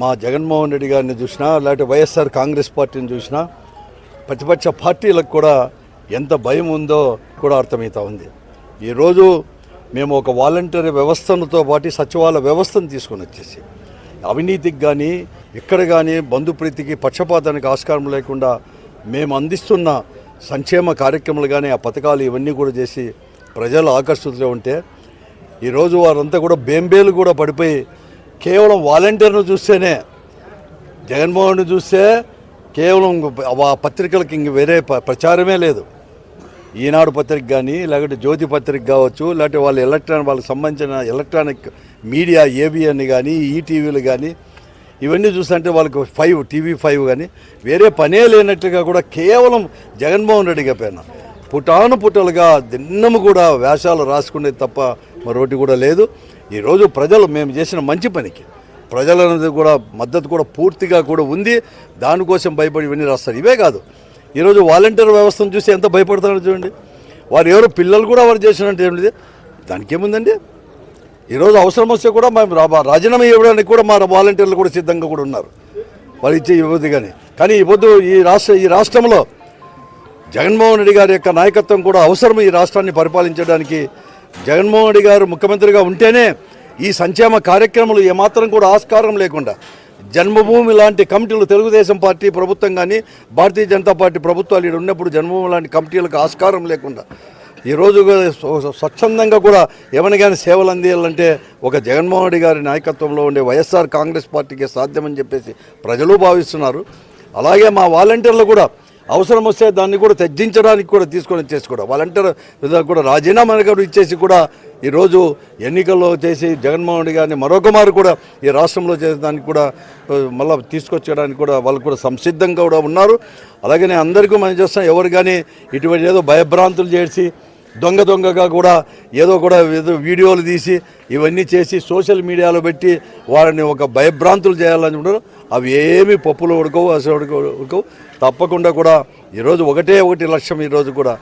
మా జగన్మోహన్ రెడ్డి గారిని చూసినా లేకపోతే వైఎస్ఆర్ కాంగ్రెస్ పార్టీని చూసినా ప్రతిపక్ష పార్టీలకు కూడా ఎంత భయం ఉందో కూడా అర్థమవుతా ఉంది. ఈరోజు మేము ఒక వాలంటరీ వ్యవస్థలతో పాటు సచివాలయ వ్యవస్థను తీసుకొని వచ్చేసి అవినీతికి కానీ ఇక్కడ కానీ బంధుప్రీతికి పక్షపాతానికి ఆస్కారం లేకుండా మేము అందిస్తున్న సంక్షేమ కార్యక్రమాలు కానీ ఆ పథకాలు ఇవన్నీ కూడా చేసి ప్రజలు ఆకర్షితులే ఉంటే ఈరోజు వారంతా కూడా బేంబేలు కూడా పడిపోయి కేవలం వాలంటీర్ను చూస్తేనే జగన్మోహన్ చూస్తే కేవలం ఆ పత్రికలకు ఇంక వేరే ప్రచారమే లేదు. ఈనాడు పత్రిక కానీ లేకపోతే జ్యోతి పత్రిక కావచ్చు లేకపోతే వాళ్ళ ఎలక్ట్రానిక్ వాళ్ళకి సంబంధించిన ఎలక్ట్రానిక్ మీడియా ఏబిఎన్ కానీ ఈటీవీలు కానీ ఇవన్నీ చూస్తుంటే వాళ్ళకి ఫైవ్ టీవీ ఫైవ్ కానీ వేరే పనే లేనట్లుగా కూడా కేవలం జగన్మోహన్ రెడ్డి పైన. పుటాను పుట్టలుగా దిన్నము కూడా వేషాలు రాసుకునేది తప్ప మరొకటి కూడా లేదు. ఈరోజు ప్రజలు మేము చేసిన మంచి పనికి. ప్రజలనేది కూడా మద్దతు కూడా పూర్తిగా కూడా ఉంది. దానికోసం భయపడి ఇవన్నీ రాస్తారు. ఇవే కాదు. ఈరోజు వాలంటీర్ వ్యవస్థను చూసి ఎంత భయపడతారో చూడండి. వారు ఎవరు పిల్లలు కూడా వారు చేసినట్టు ఏమిటి దానికి ఏముందండి ఈరోజు అవసరం వస్తే కూడా మేము రాజీనామా ఇవ్వడానికి కూడా మా వాలంటీర్లు కూడా సిద్ధంగా కూడా ఉన్నారు. వారు ఇచ్చే ఇవ్వద్దు కానీ. కానీ ఈ పొద్దు ఈ రాష్ట్ర ఈ రాష్ట్రంలో జగన్మోహన్ రెడ్డి గారి యొక్క నాయకత్వం కూడా అవసరం ఈ రాష్ట్రాన్ని పరిపాలించడానికి జగన్మోహన్ రెడ్డి గారు ముఖ్యమంత్రిగా ఉంటేనే ఈ సంక్షేమ కార్యక్రమాలు ఏమాత్రం కూడా ఆస్కారం లేకుండా జన్మభూమి లాంటి కమిటీలు తెలుగుదేశం పార్టీ ప్రభుత్వం కానీ భారతీయ జనతా పార్టీ ప్రభుత్వాలు ఇక్కడ ఉన్నప్పుడు జన్మభూమి లాంటి కమిటీలకు ఆస్కారం లేకుండా ఈరోజు స్వచ్ఛందంగా కూడా ఏమైనా కానీ సేవలు అందియాలంటే ఒక జగన్మోహన్ రెడ్డి గారి నాయకత్వంలో ఉండే వైఎస్ఆర్ కాంగ్రెస్ పార్టీకి సాధ్యమని చెప్పేసి ప్రజలు భావిస్తున్నారు. అలాగే మా వాలంటీర్లు కూడా అవసరం వస్తే దాన్ని కూడా తగ్గించడానికి కూడా తీసుకొని చేసుకోవడం కూడా వాలంటీర్ కూడా రాజీనామా కూడా ఇచ్చేసి కూడా ఈరోజు ఎన్నికల్లో చేసి జగన్మోహన్ రెడ్డి గారిని మరొకమారు కూడా ఈ రాష్ట్రంలో చేసేదానికి కూడా మళ్ళీ తీసుకొచ్చడానికి కూడా వాళ్ళు కూడా సంసిద్ధంగా కూడా ఉన్నారు. అలాగే అందరికీ మనం చేస్తాం. ఎవరు కానీ ఇటువంటి ఏదో భయభ్రాంతులు చేసి దొంగ దొంగగా కూడా ఏదో కూడా ఏదో వీడియోలు తీసి ఇవన్నీ చేసి సోషల్ మీడియాలో పెట్టి వారిని ఒక భయభ్రాంతులు చేయాలని ఉంటారు అవి ఏమి పప్పులు ఉడకవు అసలు ఉడకవు ఉడకవు. తప్పకుండా కూడా ఈరోజు ఒకటే ఒకటి లక్ష్యం ఈరోజు కూడా.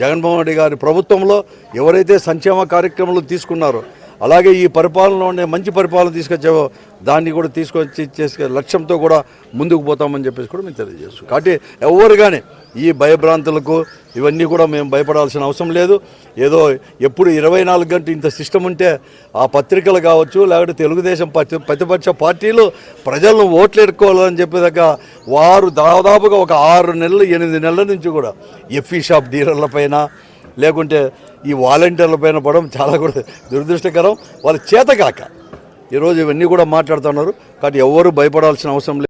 జగన్మోహన్ రెడ్డి గారి ప్రభుత్వంలో ఎవరైతే సంక్షేమ కార్యక్రమాలు తీసుకున్నారో అలాగే ఈ పరిపాలనలో ఉండే మంచి పరిపాలన తీసుకొచ్చావో దాన్ని కూడా తీసుకొచ్చి చేసే లక్ష్యంతో కూడా ముందుకు పోతామని చెప్పేసి కూడా మేము తెలియజేస్తాం కాబట్టి ఎవరు కానీ ఈ భయభ్రాంతులకు ఇవన్నీ కూడా మేము భయపడాల్సిన అవసరం లేదు. ఏదో ఎప్పుడు ఇరవై నాలుగు గంటలు ఇంత సిస్టమ్ ఉంటే ఆ పత్రికలు కావచ్చు లేకపోతే తెలుగుదేశం పార్టీ ప్రతిపక్ష పార్టీలు ప్రజలను ఓట్లు ఎడుకోవాలని చెప్పేదాకా వారు దాదాపుగా ఒక ఆరు నెలలు ఎనిమిది నెలల నుంచి కూడా ఎఫ్ఈ షాప్ డీలర్ల పైన లేకుంటే ఈ వాలంటీర్ల పైన పడడం చాలా కూడా దురదృష్టకరం. వాళ్ళ చేతకాక ఈరోజు ఇవన్నీ కూడా మాట్లాడుతున్నారు. కాబట్టి ఎవరు భయపడాల్సిన అవసరం లేదు.